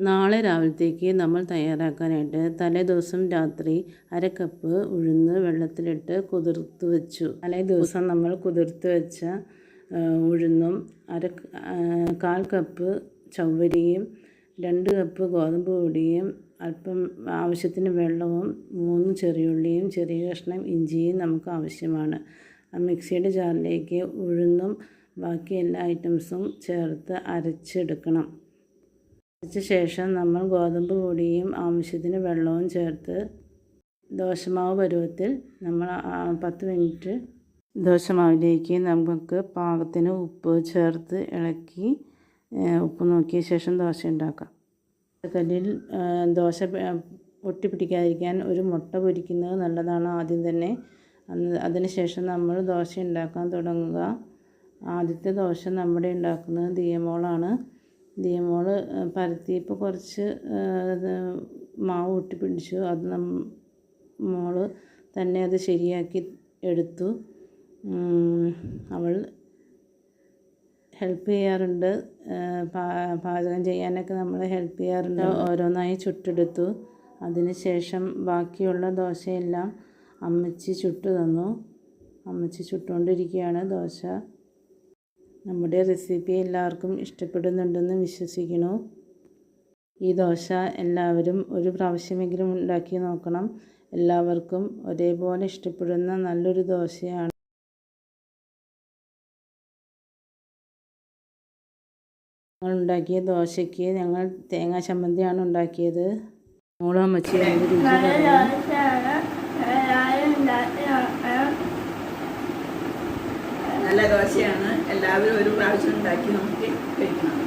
നാളെ രാവിലത്തേക്ക് നമ്മൾ തയ്യാറാക്കാനായിട്ട് തലേ ദിവസം രാത്രി അര കപ്പ് ഉഴുന്ന് വെള്ളത്തിലിട്ട് കുതിർത്ത് വെച്ചു. തലേ ദിവസം നമ്മൾ കുതിർത്ത് വെച്ച ഉഴുന്നും അര കാൽ കപ്പ് ചവ്വരിയും രണ്ട് കപ്പ് ഗോതമ്പ് പൊടിയും അല്പം ആവശ്യത്തിന് വെള്ളവും മൂന്ന് ചെറിയുള്ളിയും ചെറിയ കഷ്ണം ഇഞ്ചിയും നമുക്ക് ആവശ്യമാണ്. മിക്സിയുടെ ജാറിലേക്ക് ഉഴുന്നും ബാക്കി എല്ലാ ഐറ്റംസും ചേർത്ത് അരച്ചെടുക്കണം. അരച്ച ശേഷം നമ്മൾ ഗോതമ്പ് പൊടിയും ആവശ്യത്തിന് വെള്ളവും ചേർത്ത് ദോശമാവ് പരുവത്തിൽ നമ്മൾ പത്ത് മിനിറ്റ് ദോശമാവിലേക്ക് നമുക്ക് പാകത്തിന് ഉപ്പ് ചേർത്ത് ഇളക്കി ഉപ്പ് നോക്കിയ ശേഷം ദോശ ഉണ്ടാക്കാം. കല്ലിൽ ദോശ ഒട്ടിപ്പിടിക്കാതിരിക്കാൻ ഒരു മുട്ട പൊരിക്കുന്നത് നല്ലതാണ് ആദ്യം തന്നെ. അതിനുശേഷം അതിന് ശേഷം നമ്മൾ ദോശ ഉണ്ടാക്കാൻ തുടങ്ങുക. ആദ്യത്തെ ദോശ നമ്മുടെ ഉണ്ടാക്കുന്നത് ദിയമോളാണ് ദിയമോൾ ഏഹ്, പരത്തിയപ്പോൾ കുറച്ച് മാവ് ഒട്ടിപ്പിടിച്ചു അത് നം മോൾ തന്നെ അത് ശരിയാക്കി എടുത്തു. അവൾ ഹെൽപ്പ് ചെയ്യാറുണ്ട്. പാചകം ചെയ്യാനൊക്കെ നമ്മൾ ഹെൽപ്പ് ചെയ്യാറുണ്ട്. ഓരോന്നായി ചുട്ടെടുത്തു. അതിനുശേഷം ബാക്കിയുള്ള ദോശയെല്ലാം അമ്മച്ചി ചുട്ടു തന്നു. അമ്മച്ചി ചുട്ടുകൊണ്ടിരിക്കുകയാണ് ദോശ. നമ്മുടെ റെസിപ്പി എല്ലാവർക്കും ഇഷ്ടപ്പെടുന്നുണ്ടെന്ന് വിശ്വസിക്കുന്നു. ഈ ദോശ എല്ലാവരും ഒരു പ്രാവശ്യമെങ്കിലും ഉണ്ടാക്കി നോക്കണം. എല്ലാവർക്കും ഒരേപോലെ ഇഷ്ടപ്പെടുന്ന നല്ലൊരു ദോശയാണ്. ഞങ്ങൾ ഉണ്ടാക്കിയ ദോശയ്ക്ക് ഞങ്ങൾ തേങ്ങ ചമ്മന്തിയാണ് ഉണ്ടാക്കിയത്. മോളും അമ്മച്ചി അതിന്റെ രുചി നല്ല ദോശയാണ്. എല്ലാവരും ഒരു പ്രാവശ്യം ഉണ്ടാക്കി നോക്കി കഴിക്കണം.